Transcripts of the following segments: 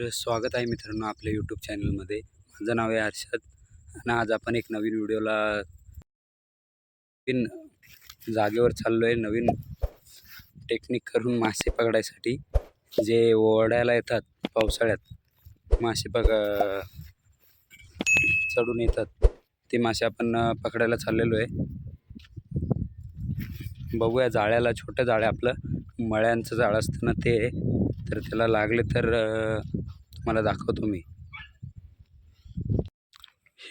तर स्वागत आहे मित्रांनो आपल्या यूट्यूब चॅनलमध्ये माझं नाव आहे हर्षद आणि आज आपण एक नवीन व्हिडिओला नवीन जागेवर चाललो आहे नवीन टेक्निक करून मासे पकडायसाठी. जे ओढायला येतात पावसाळ्यात मासे पक चढून येतात. ते मासे आपण पकडायला चाललेलो आहे. बघूया जाळ्याला छोटं जाळं आपलं. मळ्यांचं जाळं असतं ना ते तर त्याला लागले तर तुम्हाला दाखवतो मी.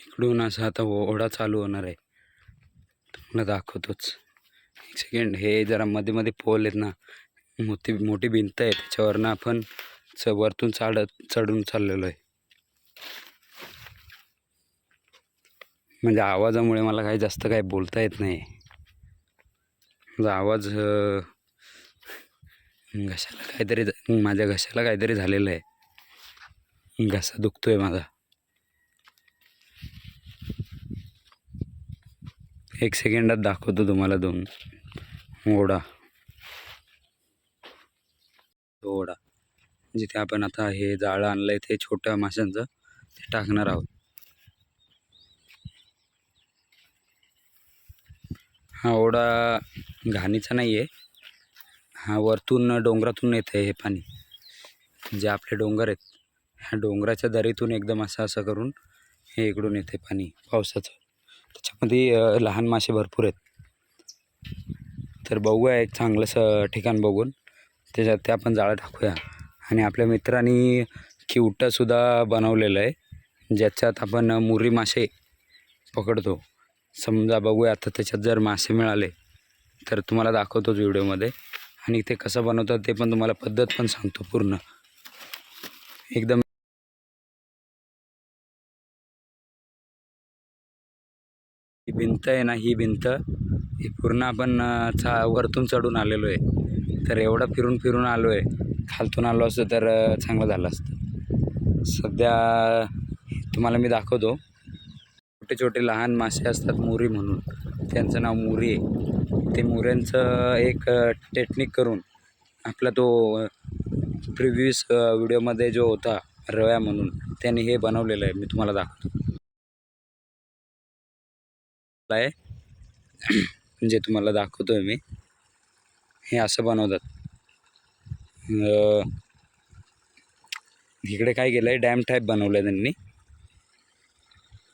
इकडून असं आता ओढा चालू होणार आहे. तुम्हाला दाखवतोच. एक सेकंड हे जरा मध्ये मध्ये पोल आहेत ना मोठी मोठी भिंत आहे. त्याच्यावरनं आपण च वरतून चाडत चढून चाललेलो आहे. म्हणजे आवाजामुळे मला काही जास्त काही बोलता येत नाही. माझा आवाज घशाला काहीतरी माझ्या घशाला काहीतरी झालेलं आहे. घसा दुखतोय माझा. एक सेकंडात दाखवतो तुम्हाला दोन. ओढा. तो ओढा. जिथे आपण आता हे जाळं आणलं आहे ते छोट्या माशांचं ते टाकणार आहोत. हा ओढा घाणीचा नाही आहे हा वरतून डोंगरातून येतं आहे हे पाणी. जे आपले डोंगर आहेत ह्या डोंगराच्या दरीतून एकदम असं असं करून हे इकडून येते पाणी पावसाचं. त्याच्यामध्ये लहान मासे भरपूर आहेत. तर बघूया एक चांगलंसं ठिकाण बघून. त्याच्यात ते आपण जाळं टाकूया. आणि आपल्या मित्रांनी किवटासुद्धा बनवलेलं आहे. ज्याच्यात आपण मुरी मासे पकडतो. समजा बघूया आता त्याच्यात जर मासे मिळाले तर तुम्हाला दाखवतोच व्हिडिओमध्ये. आणि ते कसं बनवतात ते पण तुम्हाला पद्धत पण सांगतो पूर्ण. एकदम ही भिंत आहे ना ही भिंत ही पूर्ण आपण चा वरतून चढून आलेलो आहे तर एवढं फिरून फिरून आलो आहे खालतून आलो असतं तर चांगलं झालं असतं. सध्या तुम्हाला मी दाखवतो. छोटे छोटे लहान मासे असतात मुरी म्हणून. त्यांचं नाव मुरी आहे. ते मुऱ्यांचं एक टेक्निक करून आपला तो प्रिव्हियस व्हिडिओमध्ये जो होता रव्या म्हणून त्यांनी हे बनवलेलं आहे. मी तुम्हाला दाखवतो. आहे. जे तुम्हाला दाखवतो आहे मी हे असं बनवतात. इकडे काय केलं आहे डॅम टाईप बनवलं आहे त्यांनी.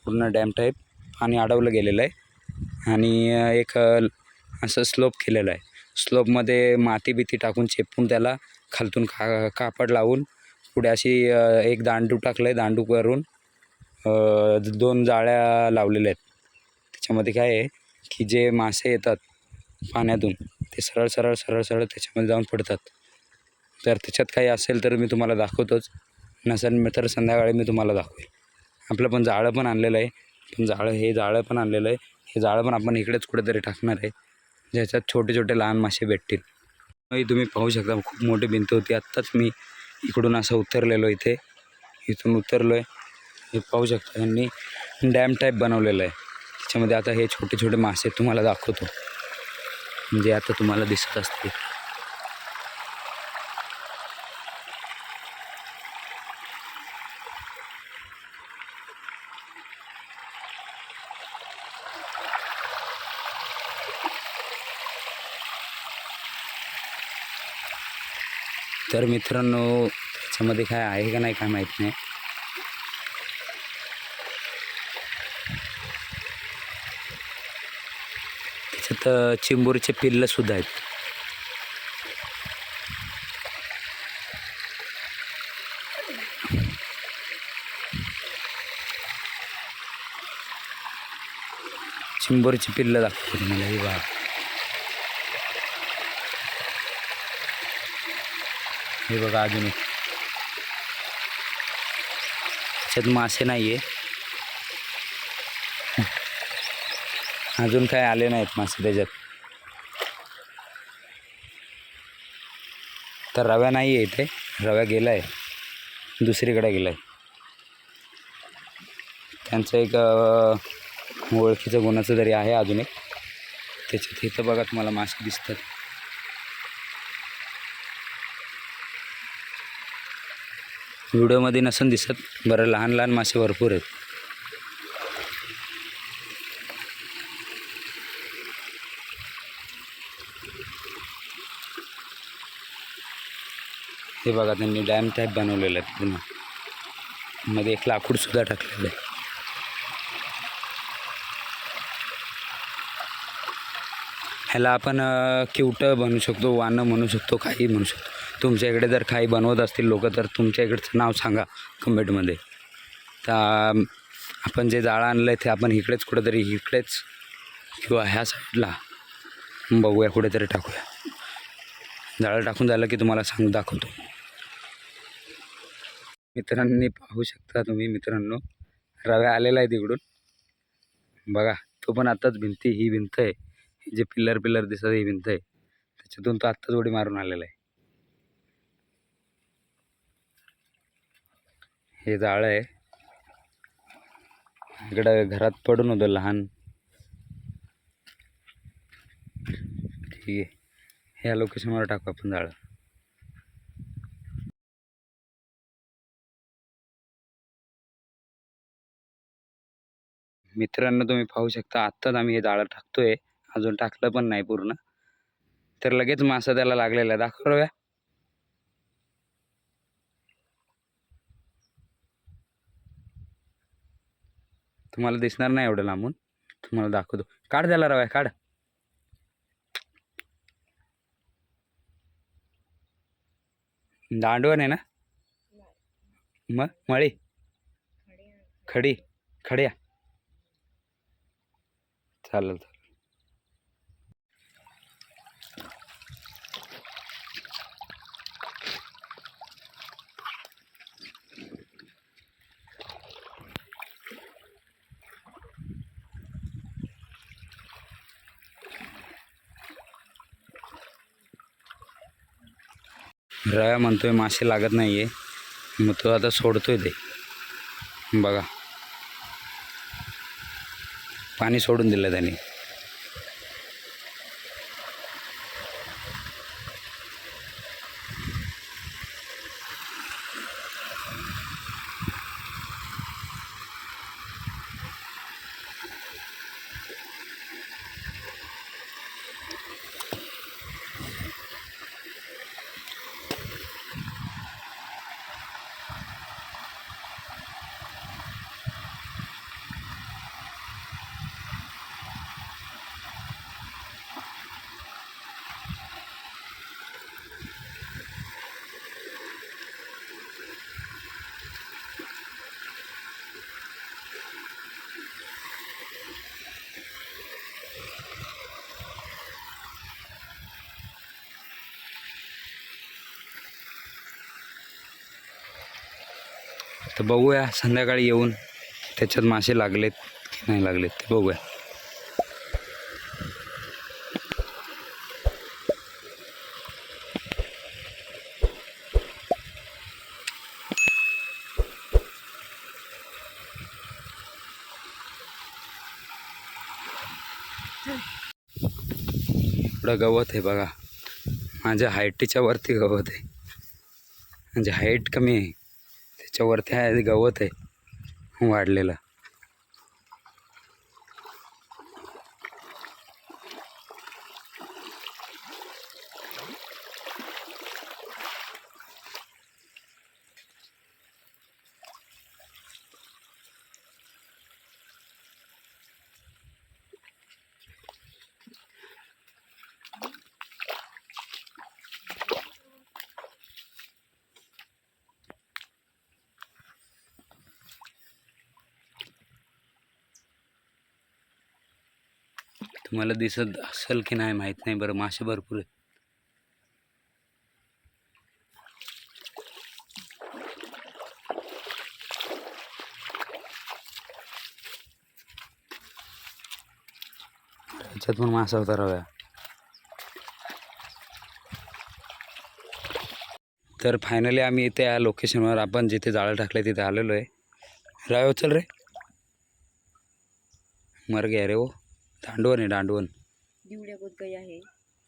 पूर्ण डॅम टाईप पाणी अडवलं गेलेलं आहे. आणि एक असं स्लोप केलेलं आहे. स्लोपमध्ये माती बिती टाकून चेपून त्याला खालतून का कापड लावून पुढे अशी एक दांडू टाकलं आहे दांडू करून दोन जाळ्या लावलेल्या आहेत. त्याच्यामध्ये काय आहे की जे मासे येतात पाण्यातून ते सरळ सरळ सरळ सरळ त्याच्यामध्ये जाऊन पडतात. तर त्याच्यात काही असेल तर मी तुम्हाला दाखवतोच. नसेल मी तर संध्याकाळी मी तुम्हाला दाखवेल. आपलं पण जाळं पण आणलेलं आहे. पण जाळं हे जाळं पण आणलेलं आहे. हे जाळं पण आपण इकडेच कुठेतरी टाकणार आहे. ज्याच्यात छोटे छोटे लहान मासे भेटतील. तुम्ही पाहू शकता खूप मोठी भिंत होती. आत्ताच मी इकडून असं उतरलेलो इथे. इथून उतरलो आहे हे पाहू शकता यांनी डॅम टाईप बनवलेलं आहे. त्याच्यामध्ये आता हे छोटे छोटे मासे तुम्हाला दाखवतो. म्हणजे आता तुम्हाला दिसत असतील. तर मित्रांनो त्याच्यामध्ये काय आहे का नाही काय माहीत नाही. त्याच्यात चिंबूरचे चिंबोरीचे सुद्धा आहेत. चिंबोरीची पिल्लं दाखवतो तुम्हाला. ही बघा. हे बघा अजून एक. त्याच्यात मासे नाही आहे अजून काय आले नाहीत मासे त्याच्यात. तर रव्या नाही आहे इथे. रव्या गेला आहे दुसरीकडे गेला आहे त्यांचं एक ओळखीचं गुणाचं जरी आहे अजून एक. त्याच्यात इथं बघा तुम्हाला मासे दिसतात. व्हिडिओमध्ये नसन दिसत बरं लहान लहान मासे भरपूर आहेत. हे बघा त्यांनी डॅम टाईप बनवलेलं आहे पूर्णमध्ये एक लाकूडसुद्धा टाकलेलं आहे. ह्याला आपण किवटं बनवू शकतो वानं म्हणू शकतो काही म्हणू शकतो. तुमच्या इकडे जर काही बनवत असतील लोक तर तुमच्या इकडचं नाव सांगा कमेंटमध्ये. तर आपण जे जाळं आणलं आहे ते आपण इकडेच कुठेतरी इकडेच किंवा ह्या साईडला बघूया कुठेतरी टाकूया. जाळं टाकून झालं की तुम्हाला सांग दाखवतो. मित्रांनी पाहू शकता तुम्ही मित्रांनो रव्या आलेला आहे तिकडून बघा तो पण आत्ताच भिंती ही भिंत आहे. जे पिल्लर पिल्लर दिसत ही भिंत आहे. त्याच्यातून तो आत्ताच उडी मारून आलेला आहे. हे जाळं आहे. इकडं घरात पडून होतं लहान. ठीक आहे. ह्या लोकेशनवर टाकू आपण जाळं. मित्रांनो तुम्ही पाहू शकता आत्ताच आम्ही हे जाळं टाकतोय. अजून टाकलं पण नाही पूर्ण. तर लगेच मासा त्याला लागलेला आहे. तुम्हाला दिसणार नाही एवढं लांबून. तुम्हाला दाखवतो. काढ द्याला रव्या काढ. दांडवण आहे ना? मग मळी. खडी. खड्या. चालेल. रव्या म्हणतोय मासे लागत नाही आहे मग तो आता सोडतोय ते. बघा. पाणी सोडून दिलं त्याने. तर बघूया संध्याकाळी येऊन त्याच्यात मासे लागलेत की नाही लागलेत ते बघूया. एवढं गवत आहे बघा. माझ्या हाईटीच्या वरती गवत आहे. म्हणजे हाईट कमी आहे. त्याच्यावरती आहे गवत आहे वाढलेलं. तुम्हाला दिसत असेल की नाही माहीत नाही बरं मासे भरपूर आहेत. त्याच्यात पण मासा होता रव्या तर फायनली आम्ही त्या लोकेशनवर आपण जिथे जाळं टाकलं तिथे आलेलो आहे. रव्या उचल रे. मर गया रे हो दांडवण आहे दांडवण. दिवड्या आहे.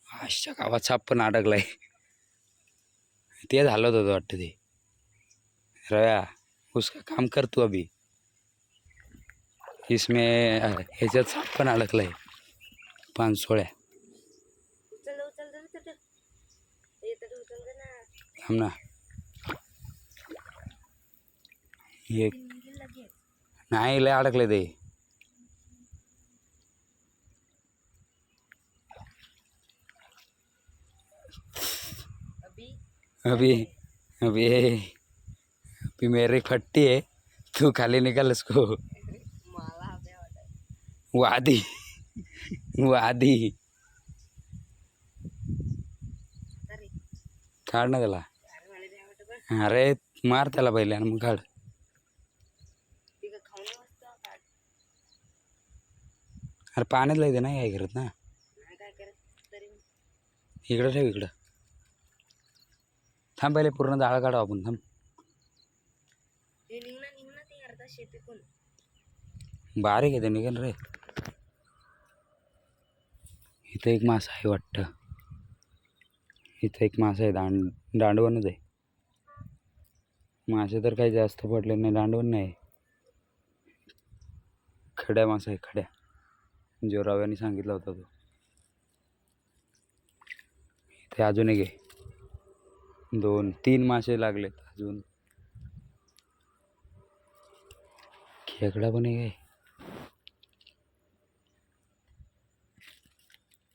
आजच्या गावात साप पण अडकलाय. ते झालं होतं वाटतं ते. रया उसका काम कर तू अभी. इसमें अ, ह्याच्यात साप पण अडकलाय. पाच सोळ्या उचल उचल उचल उचल येतं उचल दे ना. थांब ना. एक. नाही लय अडकले ते. अभी अभी अभी मेरी फट्टी है। तू खाली निकल उसको वादी वादी। काढ ना त्याला। अरे मार त्याला पहिले आणि मग काढ. अरे पाण्यात लय ते नाही काय करत ना? इकडं ठेव इकडं. थांब पहिले पूर्ण जाळं काढू आपण थांब. ते अर्धा बारीक आहे ते निघेल रे. इथं एक मासा आहे वाटतं. इथं एक मासा आहे दांड दांडवणच आहे. मासे तर काही जास्त पडले नाही दांडवण नाही खड्या मासा आहे खड्या. जो रव्याने सांगितला होता तो. इथे अजून एक आहे. दोन तीन मासे लागलेत अजून. खेकडा पण आहे.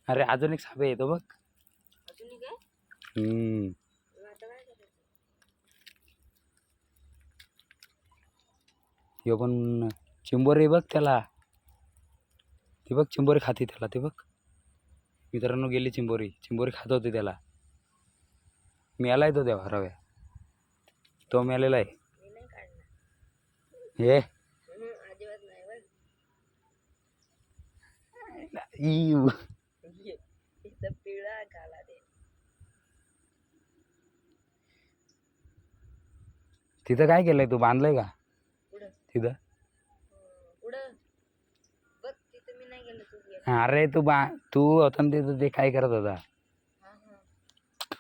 अरे अजून एक सापे येतो बघ. हम्म. ह्यो पण चिंबोरी बघ त्याला. ते बघ चिंबोरी खाते त्याला ते बघ. मित्रांनो गेली चिंबोरी. चिंबोरी खात होती त्याला. मेला तो तेव्हा रव्या. तो मेलेला आहे. हे? तिथं काय केलंय तू? बांधलंय का? तिथं? अरे तू बा तू होता तिथं ते काय करत होता?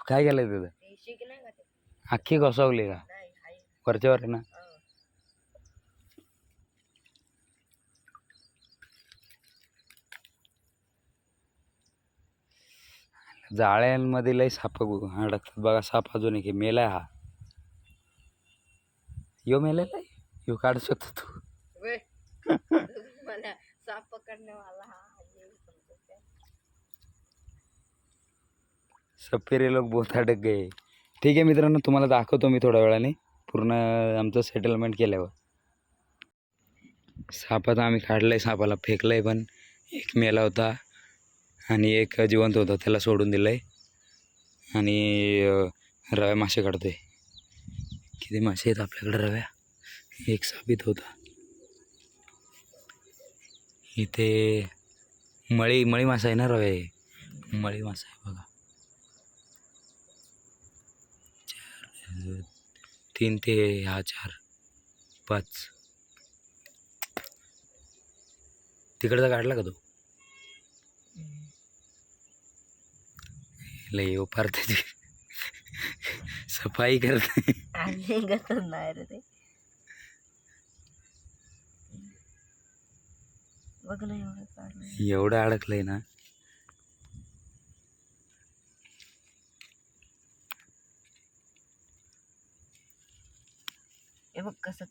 काय केलंय तिथं? का ते? अख्खी घसवली का? नाही हाय. वरच्यावर ना? हा. जाळ्यांमध्ये लय साप गु- अडकतात बघा साप अजून एक आहे. मेलाय हा. यो मेलेला आहे यो काढू शकतो तू. वे. मला साप पकडणे वाला हा ये समजत आहे. सपेरे लोक बहुत अडक गए ठीक आहे मित्रांनो तुम्हाला दाखवतो मी थोड्या वेळाने पूर्ण आमचं सेटलमेंट केल्यावर. सापात आम्ही काढलं आहे सापाला फेकलं आहे पण एक मेला होता आणि एक जिवंत होता त्याला सोडून दिलं आहे आणि रव्या मासे काढतो आहे किती मासे आहेत आपल्याकडे रव्या? एक साबित होता. इथे मळी मळी मासा आहे ना रव्या? हे मळी मासा आहे बघा. तीन ते हा चार पाच. तिकडचा काढला का तो? लय फार त्याची सफाई करते. आणि गतच नाही रे ते. बघ ना एवढं काढलं. एवढं अडकलंय ना. हे बघ कसं.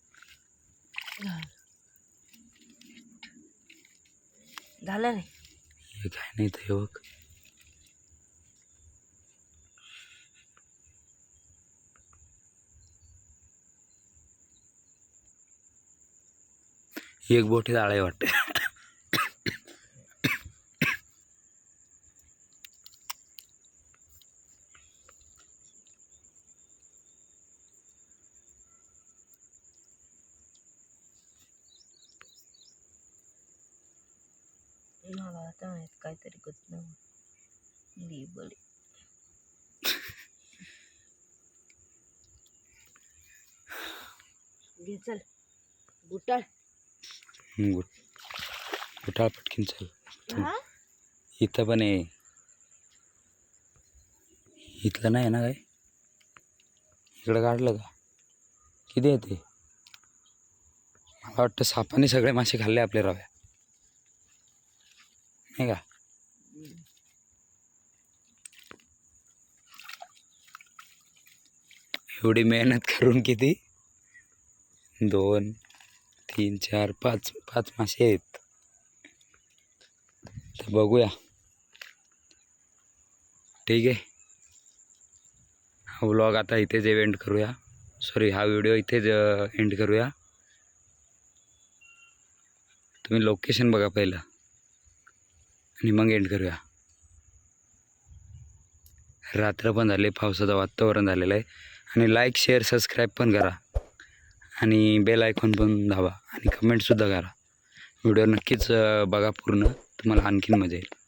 झालं नाही. हे काय नाही तर हे बघ. एक बोटी जाळाय वाटते मला काहीतरी बळी घे चल. बुटाळ. गुट गुटाळ पटकीन चल. हा? इथं पण आहे इथलं नाही ना काय? इकडं काढलं का? किती आहे ते? मला वाटतं सापाने सगळे मासे खाल्ले आपले रव्या. नाही का? एवढी मेहनत करून किती? दोन तीन चार पाच पाच मासे आहेत. तर बघूया. ठीक आहे. हा व्लॉग आता इथेच एंड करूया. सॉरी हा व्हिडिओ इथेच एंड करूया. तुम्ही लोकेशन बघा पहिलं. आणि मग एंड करूया. रात्र पण झाले पावसाचं वातावरण झालेलं आहे. आणि लाईक शेअर सबस्क्राईब पण करा. आणि बेल आयकॉन पण दाबा. आणि कमेंटसुद्धा करा. व्हिडिओ नक्कीच बघा पूर्ण. तुम्हाला आणखीन मजा येईल.